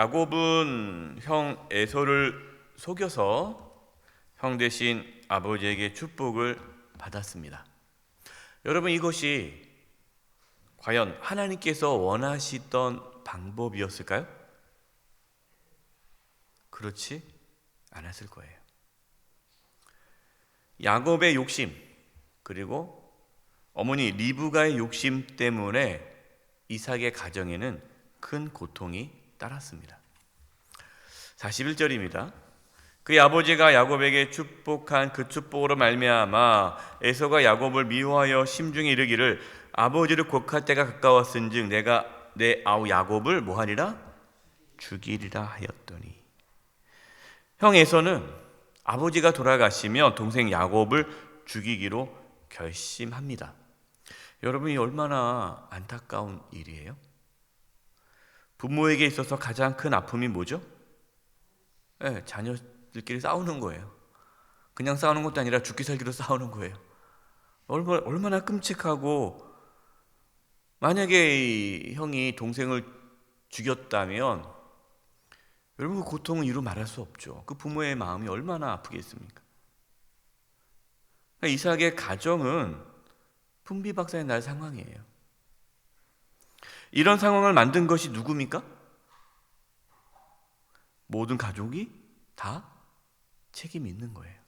야곱은 형 에서를 속여서 형 대신 아버지에게 축복을 받았습니다. 여러분 이것이 과연 하나님께서 원하시던 방법이었을까요? 그렇지 않았을 거예요. 야곱의 욕심 그리고 어머니 리브가의 욕심 때문에 이삭의 가정에는 큰 고통이 따랐습니다. 41절입니다. 그 아버지가 야곱에게 축복한 그 축복으로 말미암아 에서가 야곱을 미워하여 심중에 이르기를 아버지를 곡할 때가 가까웠은즉 내가 내 아우 야곱을 뭐하리라 죽이리라 하였더니 형 에서는 아버지가 돌아가시면 동생 야곱을 죽이기로 결심합니다. 여러분이 얼마나 안타까운 일이에요? 부모에게 있어서 가장 큰 아픔이 뭐죠? 네, 자녀들끼리 싸우는 거예요. 그냥 싸우는 것도 아니라 죽기 살기로 싸우는 거예요. 얼마, 얼마나 끔찍하고 만약에 형이 동생을 죽였다면 여러분 그 고통은 이루 말할 수 없죠. 그 부모의 마음이 얼마나 아프겠습니까? 그러니까 이삭의 가정은 풍비박산의 날 상황이에요. 이런 상황을 만든 것이 누굽니까? 모든 가족이 다 책임이 있는 거예요.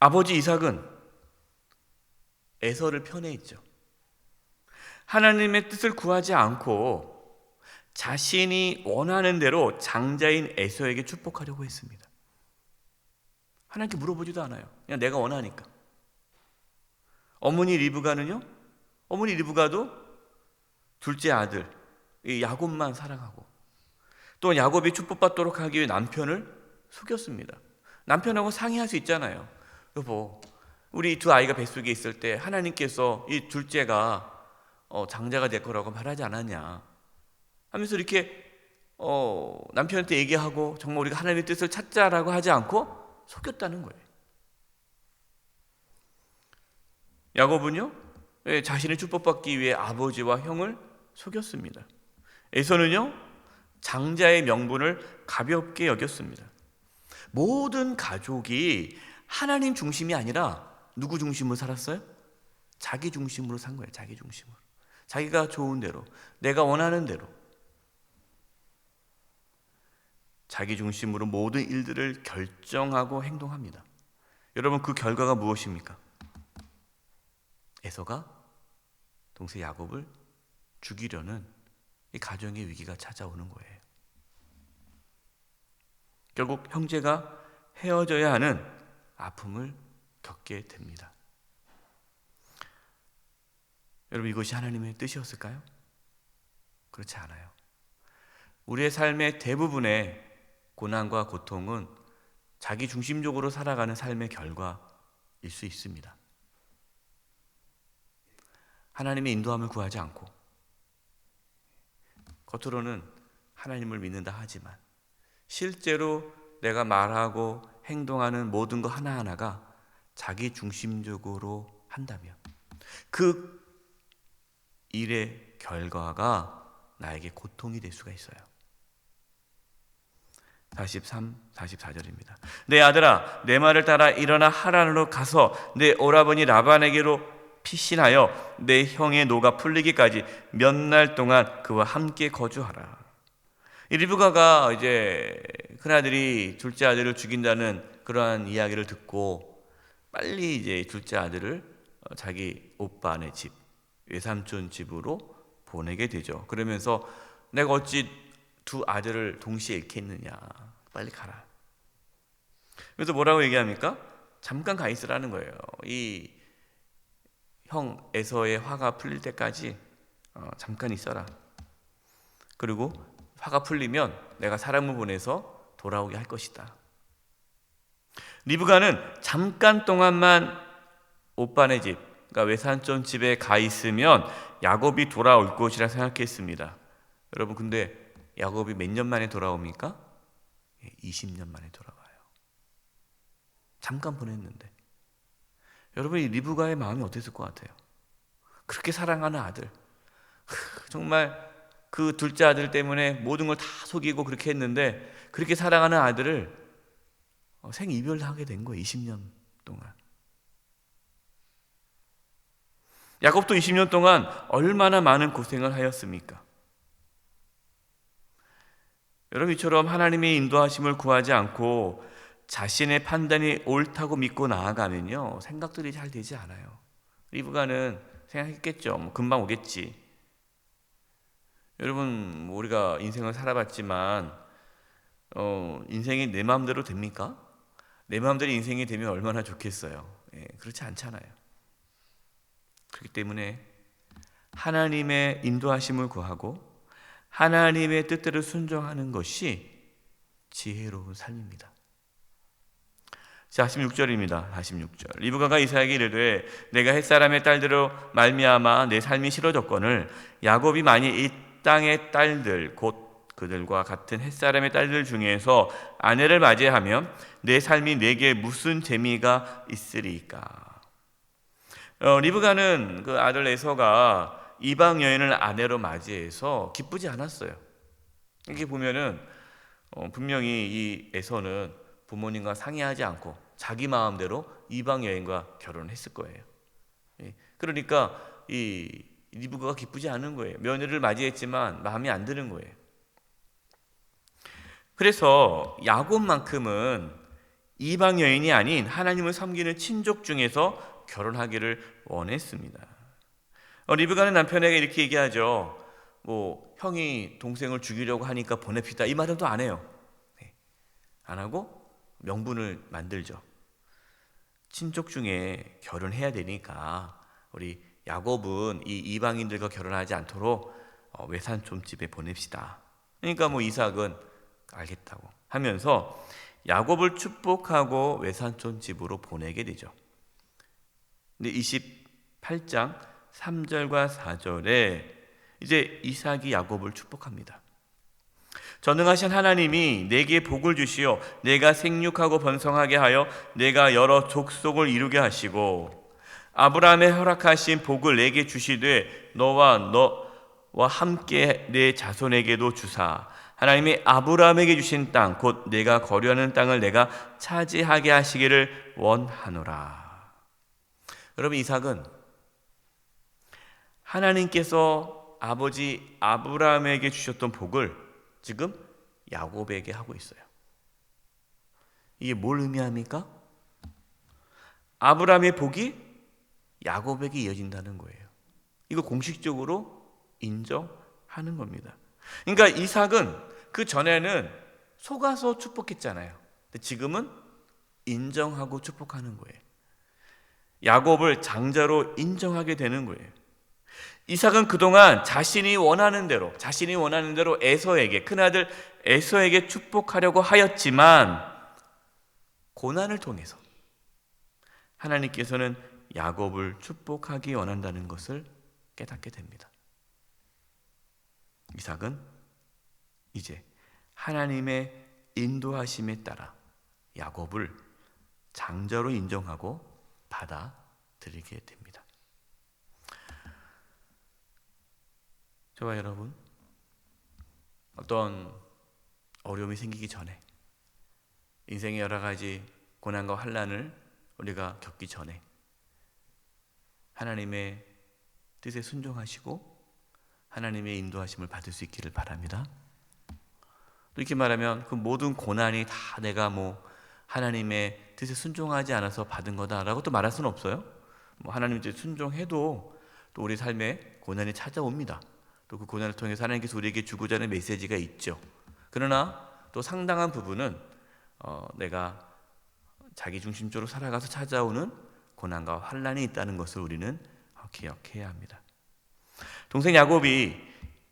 아버지 이삭은 에서를 편애했죠. 하나님의 뜻을 구하지 않고 자신이 원하는 대로 장자인 에서에게 축복하려고 했습니다. 하나님께 물어보지도 않아요. 그냥 내가 원하니까. 어머니 리브가는요? 어머니 리브가도 둘째 아들 이 야곱만 사랑하고 또 야곱이 축복받도록 하기 위해 남편을 속였습니다. 남편하고 상의할 수 있잖아요. 여보, 우리 두 아이가 뱃속에 있을 때 하나님께서 이 둘째가 어, 장자가 될 거라고 말하지 않았냐 하면서 이렇게 어, 남편한테 얘기하고 정말 우리가 하나님의 뜻을 찾자라고 하지 않고 속였다는 거예요. 야곱은요 예, 자신의 축복받기 위해 아버지와 형을 속였습니다. 에서는요 장자의 명분을 가볍게 여겼습니다. 모든 가족이 하나님 중심이 아니라 누구 중심으로 살았어요? 자기 중심으로 산 거예요. 자기 중심으로. 자기가 좋은 대로, 내가 원하는 대로. 자기 중심으로 모든 일들을 결정하고 행동합니다. 여러분 그 결과가 무엇입니까? 에서가 동생 야곱을 죽이려는 이 가정의 위기가 찾아오는 거예요. 결국 형제가 헤어져야 하는 아픔을 겪게 됩니다. 여러분 이것이 하나님의 뜻이었을까요? 그렇지 않아요. 우리의 삶의 대부분의 고난과 고통은 자기 중심적으로 살아가는 삶의 결과일 수 있습니다. 하나님의 인도함을 구하지 않고 겉으로는 하나님을 믿는다 하지만 실제로 내가 말하고 행동하는 모든 것 하나하나가 자기 중심적으로 한다면 그 일의 결과가 나에게 고통이 될 수가 있어요. 43, 44절입니다. 내 아들아, 내 말을 따라 일어나 하란으로 가서 내 오라버니 라반에게로 피신하여 내 형의 노가 풀리기까지 몇 날 동안 그와 함께 거주하라. 이 리브가가 이제 큰 아들이 둘째 아들을 죽인다는 그러한 이야기를 듣고 빨리 이제 둘째 아들을 자기 오빠네 집, 외삼촌 집으로 보내게 되죠. 그러면서 내가 어찌 두 아들을 동시에 잃겠느냐. 빨리 가라. 그래서 뭐라고 얘기합니까? 잠깐 가 있으라는 거예요. 이 형 에서의 화가 풀릴 때까지 어, 잠깐 있어라. 그리고 화가 풀리면 내가 사람을 보내서 돌아오게 할 것이다. 리브가는 잠깐 동안만 오빠네 집, 그러니까 외산촌 집에 가 있으면 야곱이 돌아올 것이라 생각했습니다. 여러분 근데 야곱이 몇 년 만에 돌아옵니까? 20년 예, 만에 돌아와요. 잠깐 보냈는데. 여러분 이 리브가의 마음이 어땠을 것 같아요? 그렇게 사랑하는 아들, 정말 그 둘째 아들 때문에 모든 걸 다 속이고 그렇게 했는데 그렇게 사랑하는 아들을 어, 생이별하게 된 거예요. 20년 동안. 야곱도 20년 동안 얼마나 많은 고생을 하였습니까? 여러분 이처럼 하나님의 인도하심을 구하지 않고 자신의 판단이 옳다고 믿고 나아가면요 생각들이 잘 되지 않아요. 리브가는 생각했겠죠. 뭐 금방 오겠지. 여러분 뭐 우리가 인생을 살아봤지만 어, 인생이 내 마음대로 됩니까? 내 마음대로 인생이 되면 얼마나 좋겠어요. 예, 그렇지 않잖아요. 그렇기 때문에 하나님의 인도하심을 구하고 하나님의 뜻대로 순종하는 것이 지혜로운 삶입니다. 자, 16절입니다. 46절. 리브가가 이사에게 이르되 내가 햇사람의 딸들로 말미암아 내 삶이 싫어졌거늘 야곱이 만일 이 땅의 딸들 곧 그들과 같은 햇사람의 딸들 중에서 아내를 맞이하면 내 삶이 내게 무슨 재미가 있으리까? 어, 리브가는 그 아들 에서가 이방 여인을 아내로 맞이해서 기쁘지 않았어요. 이게 보면은 어, 분명히 이 에서는 부모님과 상의하지 않고 자기 마음대로 이방 여인과 결혼했을 거예요. 예, 그러니까 이 리브가가 기쁘지 않은 거예요. 며느리를 맞이했지만 마음이 안 드는 거예요. 그래서 야곱만큼은 이방 여인이 아닌 하나님을 섬기는 친족 중에서 결혼하기를 원했습니다. 어, 리브가는 남편에게 이렇게 얘기하죠. 뭐 형이 동생을 죽이려고 하니까 보냅시다. 이 말은 또 안 해요. 네. 안 하고 명분을 만들죠. 친족 중에 결혼해야 되니까 우리 야곱은 이 이방인들과 결혼하지 않도록 어, 외산촌집에 보냅시다. 그러니까 뭐 이삭은 알겠다고 하면서 야곱을 축복하고 외산촌 집으로 보내게 되죠. 근데 28장 3절과 4절에 이제 이삭이 야곱을 축복합니다. 전능하신 하나님이 내게 복을 주시어 내가 생육하고 번성하게 하여 내가 여러 족속을 이루게 하시고 아브라함의 허락하신 복을 내게 주시되 너와 너와 함께 내 자손에게도 주사 하나님이 아브라함에게 주신 땅 곧 내가 거류하는 땅을 내가 차지하게 하시기를 원하노라. 여러분 이삭은 하나님께서 아버지 아브라함에게 주셨던 복을 지금 야곱에게 하고 있어요. 이게 뭘 의미합니까? 아브라함의 복이 야곱에게 이어진다는 거예요. 이거 공식적으로 인정하는 겁니다. 그러니까 이삭은 그 전에는 속아서 축복했잖아요. 근데 지금은 인정하고 축복하는 거예요. 야곱을 장자로 인정하게 되는 거예요. 이삭은 그동안 자신이 원하는 대로 자신이 원하는 대로 에서에게 큰아들 에서에게 축복하려고 하였지만 고난을 통해서 하나님께서는 야곱을 축복하기 원한다는 것을 깨닫게 됩니다. 이삭은 이제 하나님의 인도하심에 따라 야곱을 장자로 인정하고 받아들이게 됩니다. 저와 여러분, 어떤 어려움이 생기기 전에 인생의 여러 가지 고난과 환란을 우리가 겪기 전에 하나님의 뜻에 순종하시고 하나님의 인도하심을 받을 수 있기를 바랍니다. 이렇게 말하면 그 모든 고난이 다 내가 뭐 하나님의 뜻에 순종하지 않아서 받은 거다라고 또 말할 수는 없어요. 뭐 하나님 뜻에 순종해도 또 우리 삶에 고난이 찾아옵니다. 또 그 고난을 통해서 하나님께서 우리에게 주고자 하는 메시지가 있죠. 그러나 또 상당한 부분은 어, 내가 자기 중심적으로 살아가서 찾아오는 고난과 환란이 있다는 것을 우리는 기억해야 합니다. 동생 야곱이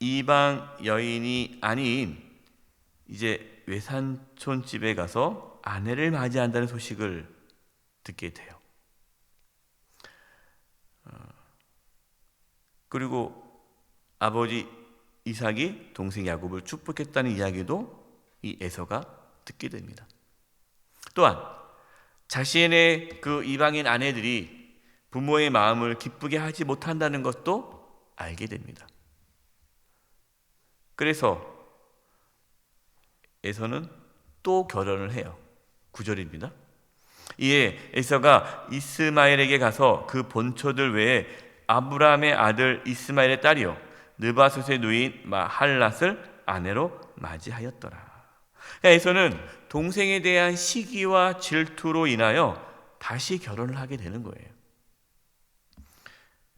이방 여인이 아닌 이제 외산촌 집에 가서 아내를 맞이한다는 소식을 듣게 돼요. 어, 그리고 아버지 이삭이 동생 야곱을 축복했다는 이야기도 이 에서가 듣게 됩니다. 또한 자신의 그 이방인 아내들이 부모의 마음을 기쁘게 하지 못한다는 것도 알게 됩니다. 그래서 에서는 또 결혼을 해요. 9절입니다. 이에 에서가 이스마엘에게 가서 그 본처들 외에 아브라함의 아들 이스마엘의 딸이요 느바솥의 누인 마할랏을 아내로 맞이하였더라. 그러니까 에서는 동생에 대한 시기와 질투로 인하여 다시 결혼을 하게 되는 거예요.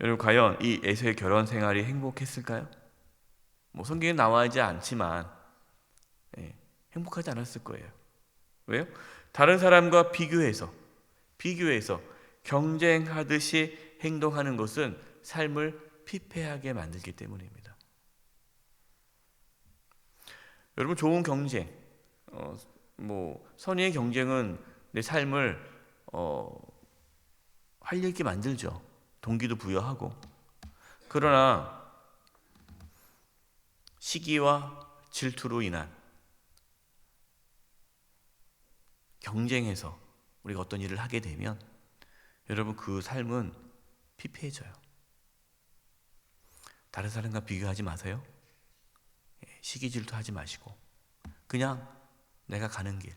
여러분 과연 이 에서의 결혼 생활이 행복했을까요? 뭐 성경에 나와 있지 않지만 예, 행복하지 않았을 거예요. 왜요? 다른 사람과 비교해서 비교해서 경쟁하듯이 행동하는 것은 삶을 피폐하게 만들기 때문입니다. 여러분 좋은 경쟁, 어, 뭐 선의의 경쟁은 내 삶을 어, 활력 있게 만들죠. 동기도 부여하고. 그러나 시기와 질투로 인한 경쟁에서 우리가 어떤 일을 하게 되면 여러분 그 삶은 피폐해져요. 다른 사람과 비교하지 마세요. 예, 시기 질투하지 마시고 그냥 내가 가는 길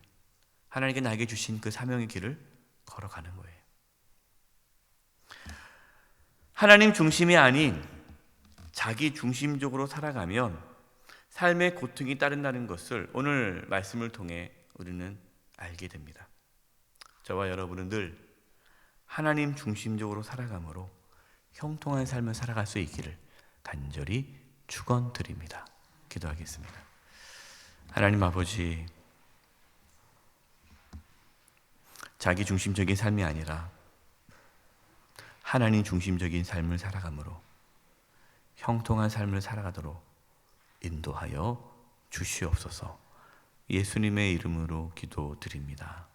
하나님께 나에게 주신 그 사명의 길을 걸어가는 거예요. 하나님 중심이 아닌 자기 중심적으로 살아가면 삶의 고통이 따른다는 것을 오늘 말씀을 통해 우리는 알게 됩니다. 저와 여러분은 늘 하나님 중심적으로 살아감으로 형통한 삶을 살아갈 수 있기를 간절히 축원드립니다. 기도하겠습니다. 하나님 아버지 자기 중심적인 삶이 아니라 하나님 중심적인 삶을 살아감으로 형통한 삶을 살아가도록 인도하여 주시옵소서. 예수님의 이름으로 기도드립니다.